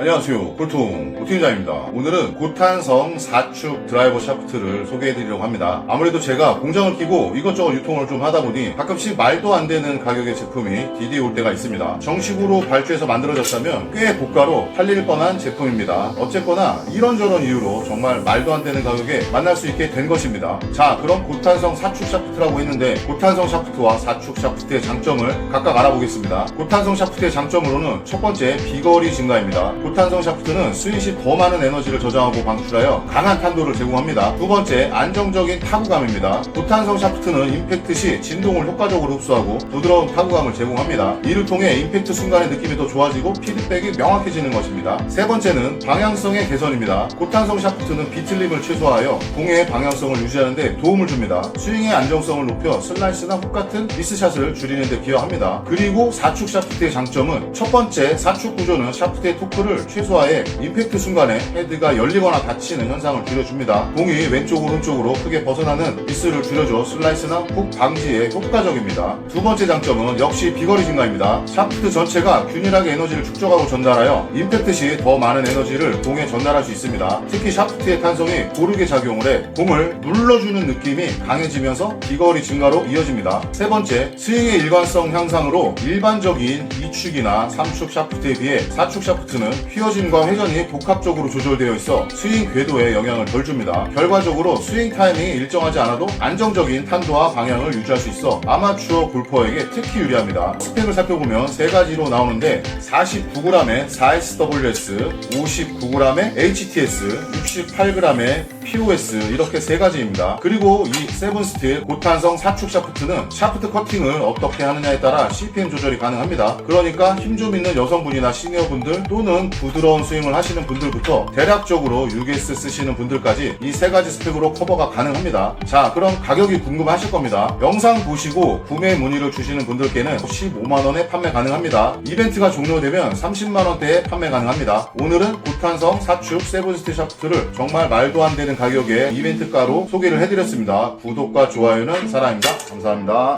안녕하세요. 골통 고팀장입니다. 오늘은 고탄성 4축 드라이버 샤프트를 소개해드리려고 합니다. 아무래도 제가 공장을 끼고 이것저것 유통을 좀 하다 보니 가끔씩 말도 안 되는 가격의 제품이 디디에 올 때가 있습니다. 정식으로 발주해서 만들어졌다면 꽤 고가로 팔릴 뻔한 제품입니다. 어쨌거나 이런저런 이유로 정말 말도 안 되는 가격에 만날 수 있게 된 것입니다. 자, 그럼 고탄성 4축 샤프트라고 했는데 고탄성 샤프트와 4축 샤프트의 장점을 각각 알아보겠습니다. 고탄성 샤프트의 장점으로는 첫 번째 비거리 증가입니다. 고탄성 샤프트는 시더 많은 에너지를 저장하고 방출하여 강한 탄도를 제공합니다. 두 번째 안정적인 타구감입니다. 고탄성 샤프트는 임팩트 시 진동을 효과적으로 흡수하고 부드러운 타구감을 제공합니다. 이를 통해 임팩트 순간의 느낌이 더 좋아지고 피드백이 명확해지는 것입니다. 세 번째는 방향성의 개선입니다. 고탄성 샤프트는 비틀림을 최소화하여 공의 방향성을 유지하는 데 도움을 줍니다. 스윙의 안정성을 높여 슬라이스나 훅 같은 미스샷을 줄이는 데 기여합니다. 그리고 4축 샤프트의 장점은 첫 번째 4축 구조는 샤프트의 토크를 최소화해 임팩트 순간에 헤드가 열리거나 닫히는 현상을 줄여줍니다. 공이 왼쪽 오른쪽으로 크게 벗어나는 미스를 줄여줘 슬라이스나 훅 방지에 효과적입니다. 두 번째 장점은 역시 비거리 증가입니다. 샤프트 전체가 균일하게 에너지를 축적하고 전달하여 임팩트 시 더 많은 에너지를 공에 전달할 수 있습니다. 특히 샤프트의 탄성이 고르게 작용을 해 공을 눌러주는 느낌이 강해지면서 비거리 증가로 이어집니다. 세 번째, 스윙의 일관성 향상으로 일반적인 2축이나 3축 샤프트에 비해 4축 샤프트는 휘어짐과 회전이 복합적으로 조절되어 있어 스윙 궤도에 영향을 덜 줍니다. 결과적으로 스윙 타이밍이 일정하지 않아도 안정적인 탄도와 방향을 유지할 수 있어 아마추어 골퍼에게 특히 유리합니다. 스펙을 살펴보면 세 가지로 나오는데 49g의 4SWS, 59g의 HTS, 68g의 POS 이렇게 세 가지입니다. 그리고 이 세븐스틸 고탄성 4축 샤프트는 샤프트 커팅을 어떻게 하느냐에 따라 CPM 조절이 가능합니다. 그러니까 힘 좀 있는 여성분이나 시니어분들 또는 부드러운 스윙을 하시는 분들부터 대략적으로 6S 쓰시는 분들까지 이 세 가지 스펙으로 커버가 가능합니다. 자, 그럼 가격이 궁금하실 겁니다. 영상 보시고 구매 문의를 주시는 분들께는 15만원에 판매 가능합니다. 이벤트가 종료되면 30만원대에 판매 가능합니다. 오늘은 고탄성 4축 세븐스틸 샤프트를 정말 말도 안 되는 가격에 이벤트가로 소개를 해드렸습니다. 구독과 좋아요는 사랑입니다. 감사합니다.